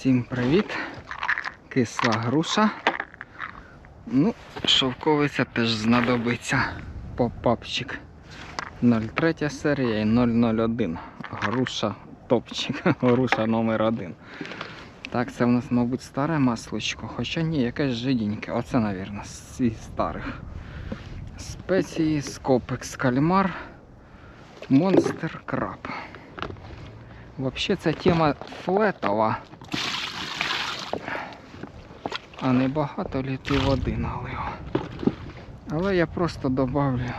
Всім привіт! Кисла груша. Ну, шовковиця теж знадобиться. Попапчик 03 серія і 001. Груша топчик. Груша номер 1 Так, це в нас, мабуть, старе масличко. Хоча ні, якесь жиденьке. Оце, мабуть, з старих. Спеції, скопекс кальмар, монстер краб. Вообще ця тема флетова. А не багато лі ти води налив. Але я просто добавлю.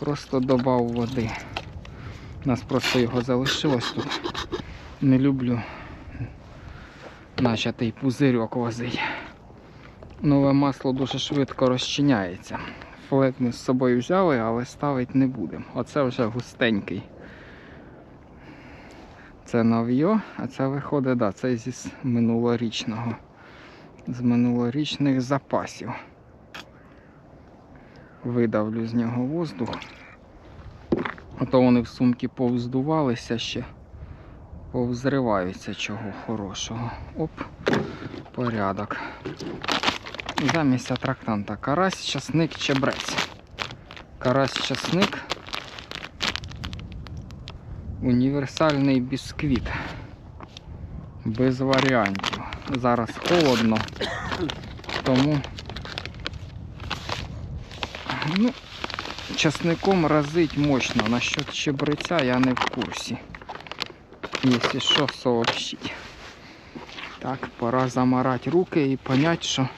Просто додав води. У нас просто його залишилось тут. Не люблю начатий пузирьок возить. Нове масло дуже швидко розчиняється. Флет ми з собою взяли, але ставити не будемо. Оце вже густенький. Це нов'йо, а це виходить, да, це зі минулорічного. З минулорічних запасів. Видавлю з нього воздух. А то вони в сумки повздувалися ще. Повзриваються чого хорошого. Оп, порядок. Замість атрактанта карась, часник, чебрець. Карась, часник. Універсальний бісквіт. Без варіантів. Зараз холодно, тому ну, часником разить мощно. Насчет чебреця я не в курсі. Якщо що, сообщить. Так, пора замарати руки і понять, що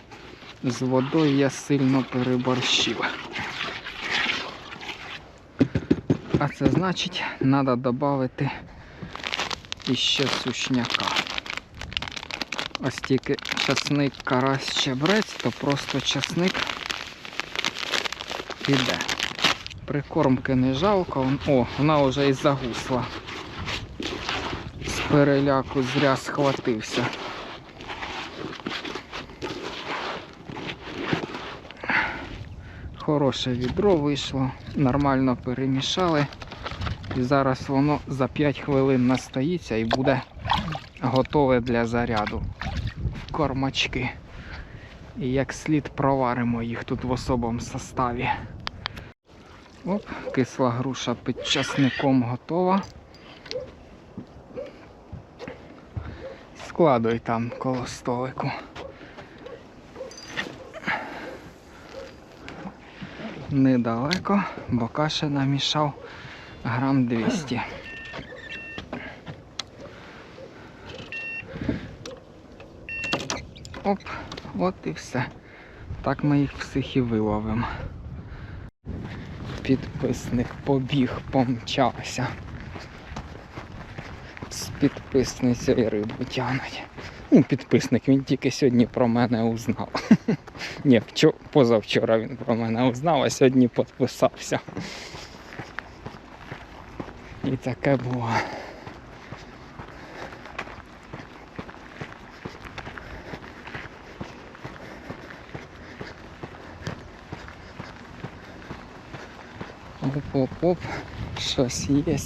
з водою я сильно переборщив. А це значить, треба додати іще сушняка. Ось тільки часник карась чебрець, то просто часник піде. Прикормки не жалко. О, вона вже і загусла. З переляку зря схватився. Хороше відро вийшло, нормально перемішали. І зараз воно за 5 хвилин настоїться і буде готове для заряду кормачки. І як слід проваримо їх тут в особому составі. Оп, кисла груша під часником готова. Складуй там коло столику. Недалеко, бо каші намішав грам 200. Оп, от і все. Так ми їх всіх і виловимо. Підписник побіг, помчався. З підписницею рибу тянуть. Ну, підписник, він тільки сьогодні про мене узнав. Ні, позавчора він про мене узнав, а сьогодні підписався. І таке було. Оп-оп-оп, щось є.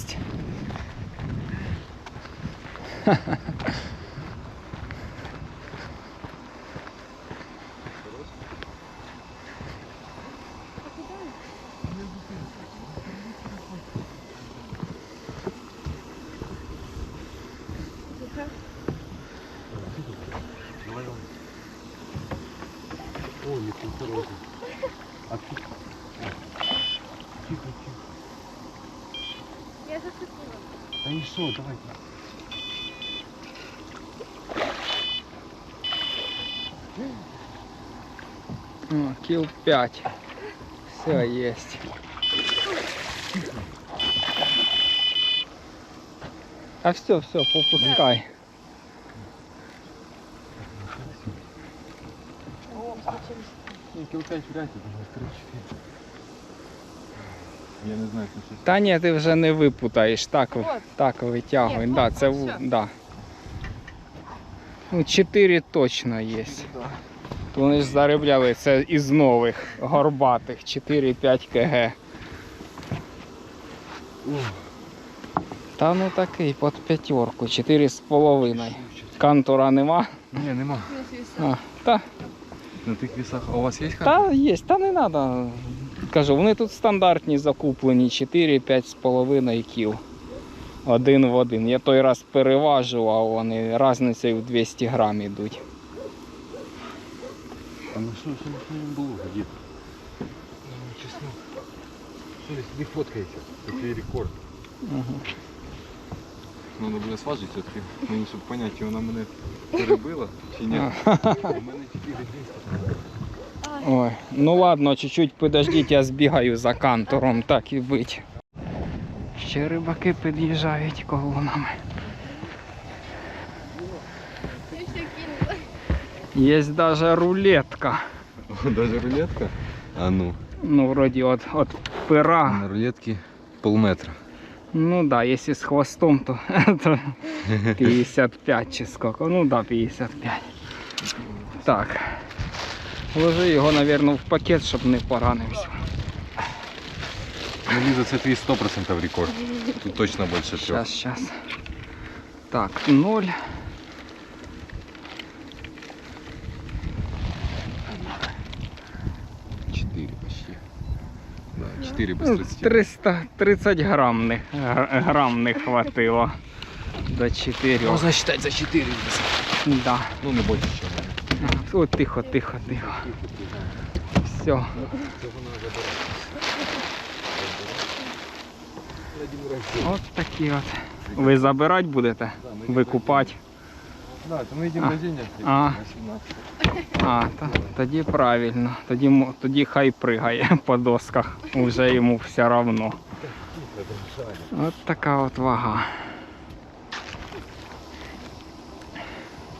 О, не хороший. А тут... Тихо, тихо. Я зацепила. Что, давай. О, кіл 5. Все есть. А все, все, попускай. Кило 5 вряд ли, думаю, 3-4. Я не знаю, щось. Та ні, ти вже не випутаєш, так, Вот. так витягуй. Ні, Да, це вот, да. Ну, 4 точно є. Вони ж заробляли це із нових горбатих 4-5 кг. Та ну такий під п'ятерку, 4,5. Кантура нема. Ні, нема. А, та, На тих вісах. А у вас є та є, та не треба. Кажу, вони тут стандартні закуплені 4-5,5 кіл. Один в один. Я той раз переважував, вони різницею в 200 грам йдуть. А ну що, що, що було, дід? Чесно. Смотри, сиди фоткається. Це твій рекорд. Угу. Ну, буде сважити все-таки. Мені, щоб поняти, вона мене перебила, чи ні. У мене 4 200. Ой, ну ладно, чуть-чуть подождіть, я збігаю за кантуром, так і бить. Ще рибаки під'їжджають колонами. Є навіть рулетка. Даже рулетка? А ну. Ну, вроді от, от пера. На рулетці полметра. Ну да, якщо з хвостом, то, то 55 чи скільки. Ну да, 55. Так. Ложи його, мабуть, в пакет, щоб не поранився. Ну, Ліза, це твій 100% рекорд. Тут точно більше трьох. Сейчас, сейчас. Так, 0. Чотири почти. Да, 4 без Ну, 30. 330 грам не, грам не хватило. До 4. Можна считати за 4 Да. Ну, не більше, мене. О, тихо, тихо, тихо. Все. От такі от. Ви забирати будете? Викупати? То ми йдемо на день. А. Тоді правильно. Тоді, тоді хай пригає по досках. Уже йому все равно. От така от вага.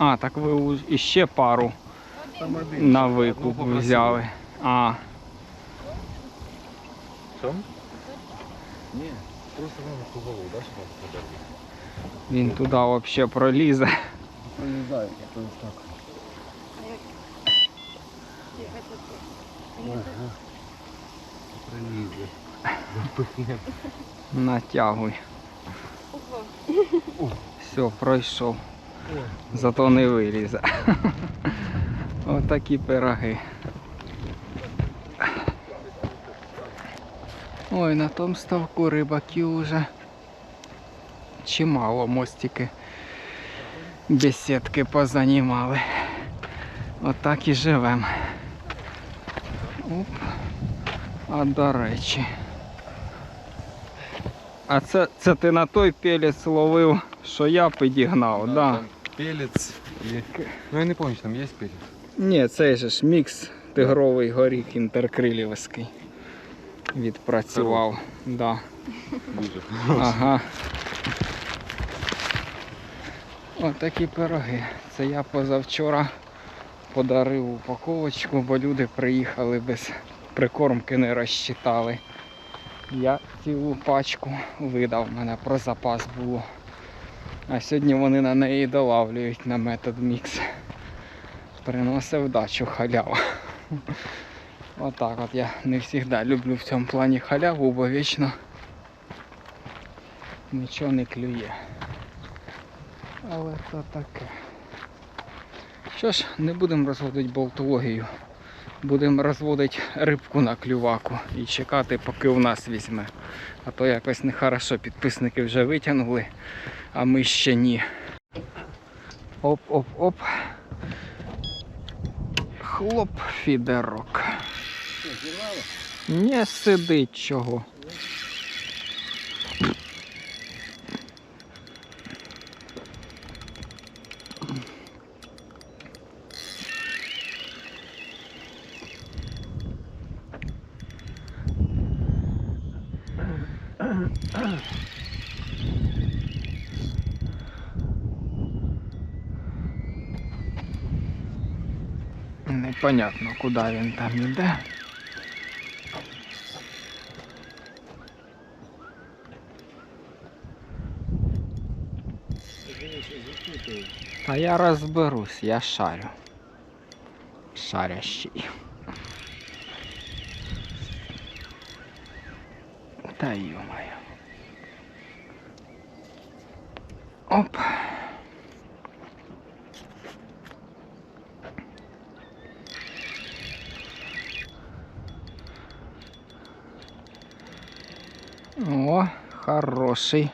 А, так ви іще пару на викуп взяли. А, Що? Ні, просто надо ту голову, да, щоб подати. він туди взагалі пролізе. Пролізає, то ось так. Пролізе. Запихне. Натягуй. Ого. Все, пройшов. Зато не вилізе. Отакі пироги. Ой, на тому ставку рибаків уже чимало мостики бесідки позанімали. Отак і живем. Оп. А до речі. А це, це ти на той пелець ловив, що я підігнав, так? Да. Там Пелець і... Ну я не пам'ятаю, там є пелець. Ні, цей же ж мікс тигровий горіх інтеркрилівський. Відпрацював. Да. Дуже. Ага. Отакі пироги. Це я позавчора подарив упаковочку, бо люди приїхали без прикормки не розчитали. Я цілу пачку видав, в мене про запас було. А сьогодні вони на неї долавлюють на метод мікс. Приносить вдачу халява. Отак от я не завжди люблю в цьому плані халяву, бо вічно нічого не клює. Але то таке. Що ж, не будемо розводити болтологію. Будемо розводити рибку на клюваку і чекати, поки у нас візьме. А то якось нехорошо, підписники вже витягнули, а ми ще ні. Оп-оп-оп. Хлоп, фідерок. Не сидить чого. Непонятно, куди він там іде. Та я розберусь, я шарю. Шарящий. Та ё-моё. Хороший.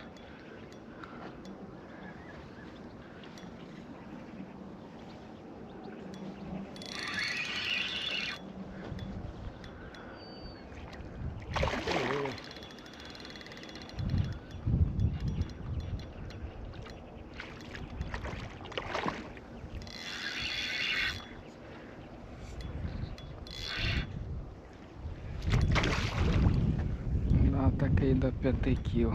Да, такий до 5 кіл.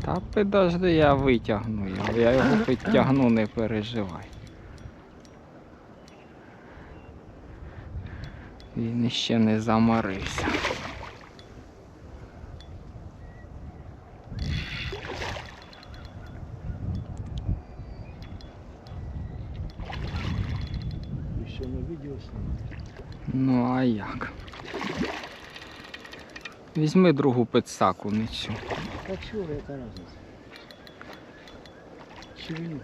Та підожди, я витягну його. Я його підтягну, не переживай. Він іще не заморився. Еще на видео снимать. Ну а як? Візьми другу підсаку, не цю. А чего это разница? Ширину.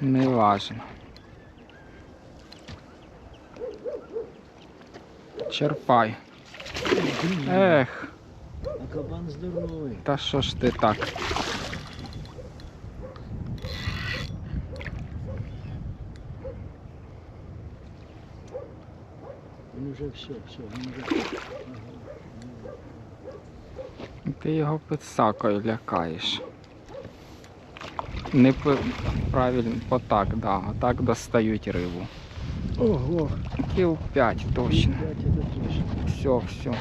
Не важно. Черпай. Ех, А кабан здоровый. та що ж ти так? Он уже все, все, он уже... Ти його підсакою лякаєш. Не по... правильно, отак, да, отак достають рибу. Ого, Кіл 5 точно. Пять это точно. Все, все.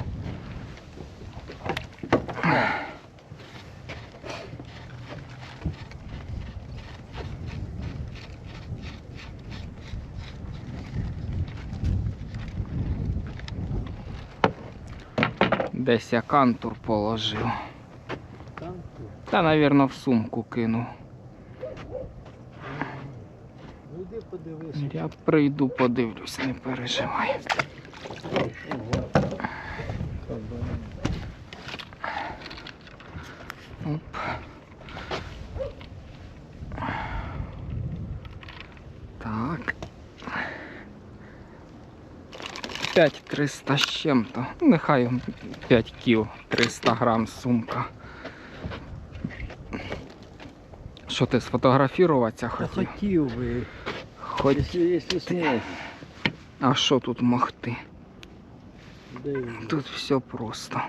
Десь я кантур положив. Та, мабуть, в сумку кинув. Ну йди. Я прийду, подивлюсь, не переживай. Ого. Кабан. Оп. Так. 5300 з чим-то. Нехай 5 кіл, 300 грам сумка. Що ти сфотографіруватися хотів? хотів би, якщо. А що тут могти? Тут все просто.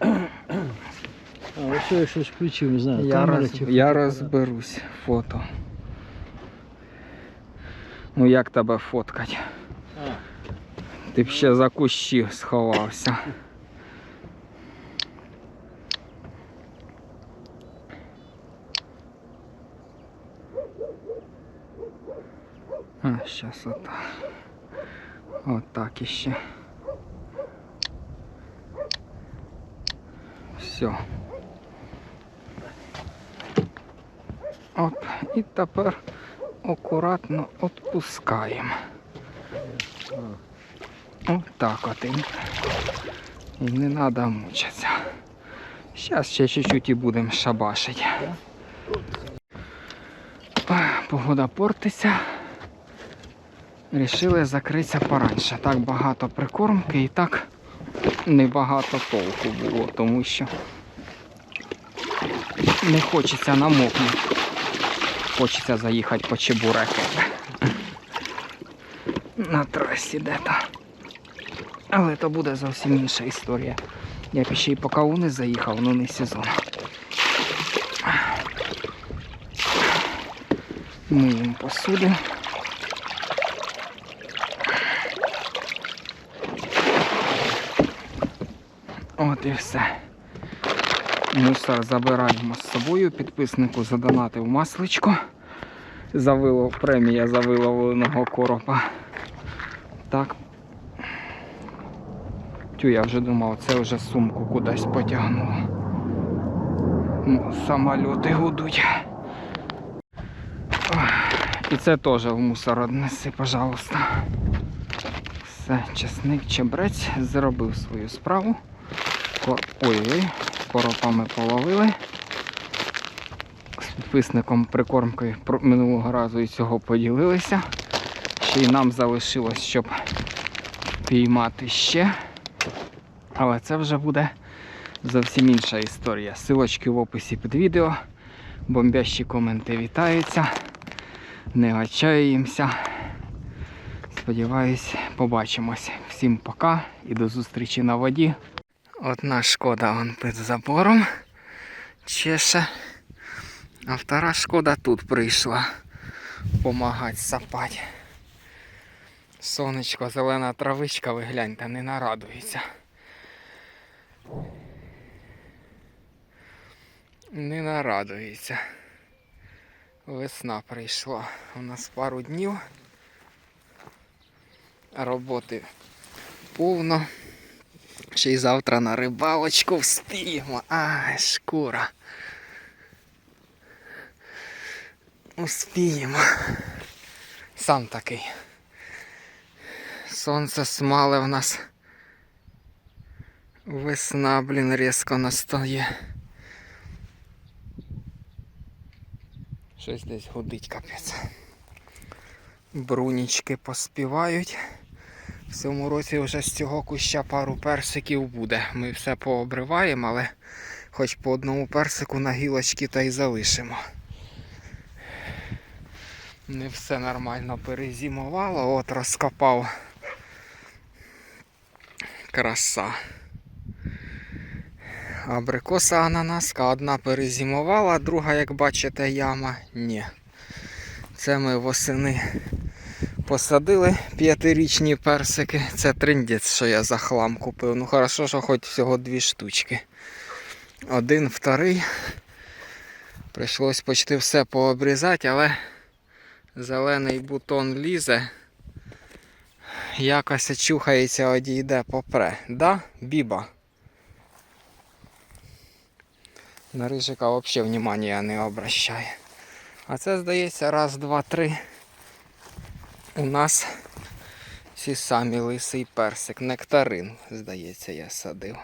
А, ось що я щось включив, не знаю. Я, роз... чи я розберусь фото. Ну як тебе фоткать? Ти ще за кущі сховався. А, зараз отак. Отак іще. Все. Оп, і тепер акуратно відпускаємо. Ось так от. І, не треба мучитися. Зараз ще чуть-чуть і будемо шабашити. Погода портиться. Рішили закритися пораньше. Так багато прикормки і так небагато толку було, тому що не хочеться намокнути. Хочеться заїхати по чебуреки. На трасі де-то. Але то буде зовсім інша історія. Я ще й по кавуни заїхав, ну не сезон. Миємо посуду. От і все. Мусор забираємо з собою. Підписнику задонатив масличко. За вилов, премія за виловленого коропа. Так. Тю, я вже думав, це вже сумку кудись потягнуло. Ну, самольоти гудуть. І це теж в мусор однеси, пожалуйста. Все, часник чебрець зробив свою справу. Ой-ой, коропами половили. З підписником прикормкою минулого разу і цього поділилися. Ще й нам залишилось, щоб піймати ще. Але це вже буде зовсім інша історія. Силочки в описі під відео. Бомбящі коменти вітаються. Не отчаюємося. Сподіваюсь, побачимось. Всім пока і до зустрічі на воді. Одна шкода он під забором чеше. А втора шкода тут прийшла помагати сапати. Сонечко, зелена травичка, ви гляньте, не нарадується. Не нарадується. Весна прийшла. У нас пару днів. Роботи повно. Ще й завтра на рибалочку вспіємо. Ай, шкура. Успіємо. Сам такий. Сонце смале в нас. Весна, блін, різко настає. Щось десь гудить капець. Брунічки поспівають. В цьому році вже з цього куща пару персиків буде. Ми все пообриваємо, але хоч по одному персику на гілочки та й залишимо. Не все нормально перезимувало, от розкопав. Краса. Абрикоса ананаска одна перезимувала, друга, як бачите, яма ні. Це ми восени посадили п'ятирічні персики. Це триндець, що я за хлам купив. Ну хорошо, що хоч всього дві штучки. Один, вторий. Прийшлось почти все пообрізати, але зелений бутон лізе. Якось чухається, одійде попре. Да, Біба? На рижика взагалі внимання не обращає. А це, здається, раз, два, три. У нас ці самі лисий персик. Нектарин, здається, я садив.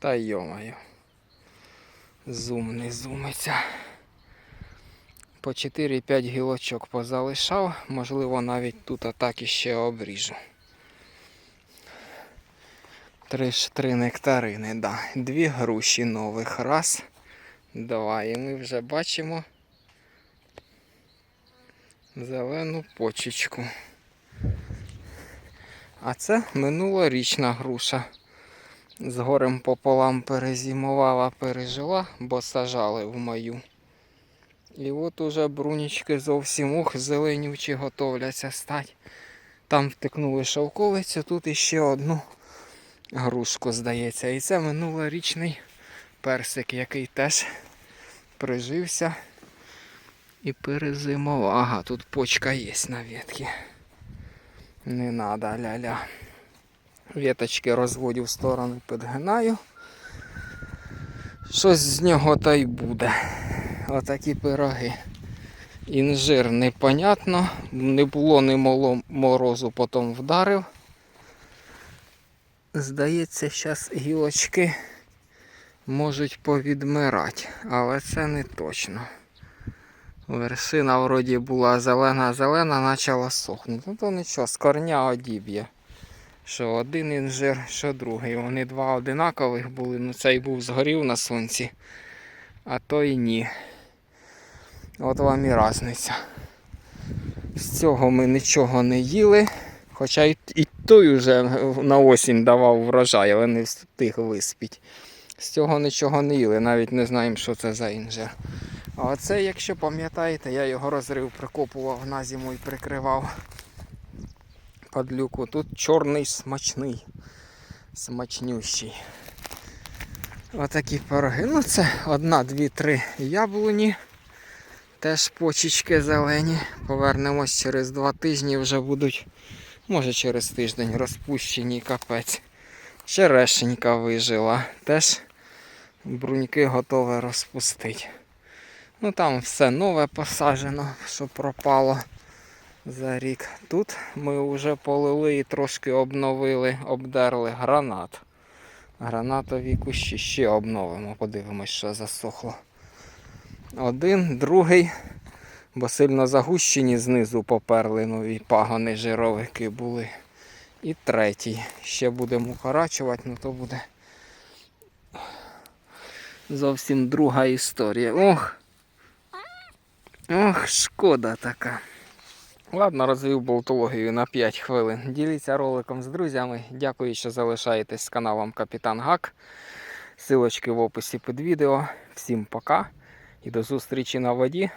Та йомаю. Зум не зумиться. По 4-5 гілочок позалишав, можливо, навіть тут атак іще обріжу. Три три нектарини, да. Дві груші нових. Раз, два. І ми вже бачимо зелену почечку. А це минулорічна груша. З горем пополам перезимувала, пережила, бо сажали в мою. І от уже брунічки зовсім ух, зеленючі готовляться стати. Там втикнули шовковицю, тут іще одну грушку, здається. І це минулорічний персик, який теж прижився і перезимував. Ага, тут почка є на ветці. Не надо, ля-ля. Веточки розводю в сторони, підгинаю. Щось з нього та й буде. Отакі пироги. Інжир непонятно. Не було ні моло- морозу, потім вдарив. Здається, зараз гілочки можуть повідмирати, але це не точно. Вершина вроді була зелена-зелена, почала сохнути. Ну то нічого, з корня одіб'є. Що один інжир, що другий. Вони два одинакових були, ну цей був згорів на сонці, а той ні. От вам і різниця. З цього ми нічого не їли. Хоча і, і той вже на осінь давав врожай, але не встиг виспіть. З цього нічого не їли, навіть не знаємо, що це за інжир. А оце, якщо пам'ятаєте, я його розрив, прикопував на зиму і прикривав падлюку. Тут чорний смачний, смачнющий. Отакі пироги. Ну це одна, дві, три яблуні. Теж почечки зелені. Повернемось через два тижні, вже будуть, може через тиждень, розпущені капець. Черешенька вижила. Теж бруньки готові розпустити. Ну там все нове посаджено, що пропало за рік. Тут ми вже полили і трошки обновили, обдерли гранат. Гранатові кущі ще обновимо, подивимось, що засохло. Один, другий, бо сильно загущені знизу поперли нові пагони жировики були. І третій. Ще будемо укорачувати, ну то буде зовсім друга історія. Ох! Ох, шкода така. Ладно, розвів болтологію на 5 хвилин. Діліться роликом з друзями. Дякую, що залишаєтесь з каналом Капітан Гак. Силочки в описі під відео. Всім пока і до зустрічі на воді.